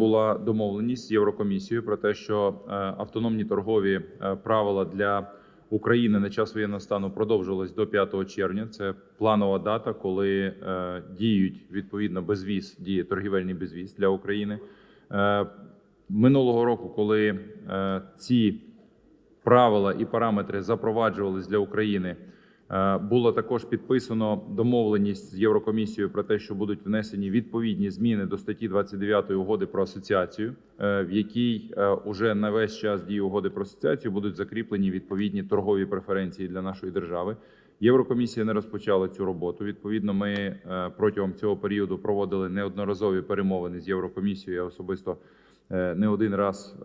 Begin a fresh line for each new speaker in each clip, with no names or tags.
була домовленість з Єврокомісією про те, що е, автономні торгові е, правила для України на час воєнного стану продовжились до 5 червня. Це планова дата, коли е, діють відповідно безвіз, діє торгівельний безвіз для України. Минулого року, коли ці правила і параметри запроваджувались для України. Е, Було також підписано домовленість з Єврокомісією про те, що будуть внесені відповідні зміни до статті 29 угоди про асоціацію, е, в якій е, уже на весь час дії угоди про асоціацію будуть закріплені відповідні торгові преференції для нашої держави. Єврокомісія не розпочала цю роботу. Відповідно, ми протягом цього періоду проводили неодноразові перемовини з Єврокомісією. Я особисто не один раз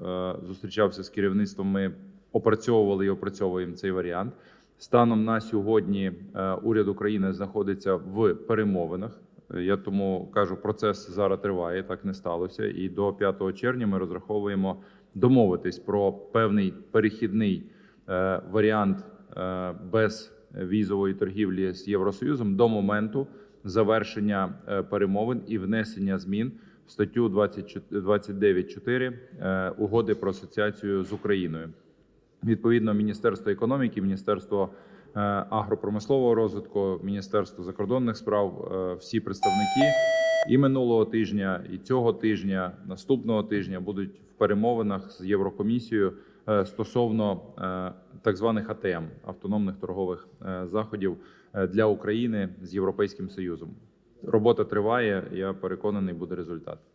зустрічався з керівництвом. Ми опрацьовували і опрацьовуємо цей варіант. Станом на сьогодні е, уряд України знаходиться в перемовинах. Е, Я тому кажу, процес зараз триває, так не сталося. І до 5 червня ми розраховуємо домовитись про певний перехідний е, варіант без візової торгівлі з Євросоюзом до моменту завершення перемовин і внесення змін в статтю 29.4 е, угоди про асоціацію з Україною. Відповідно, Міністерство економіки, Міністерство е, агропромислового розвитку, Міністерство закордонних справ, е, всі представники і минулого тижня, і цього тижня, наступного тижня будуть в перемовинах з Єврокомісією е, стосовно так званих АТМ автономних торгових заходів для України з Європейським Союзом. Робота триває. Я переконаний, буде результат.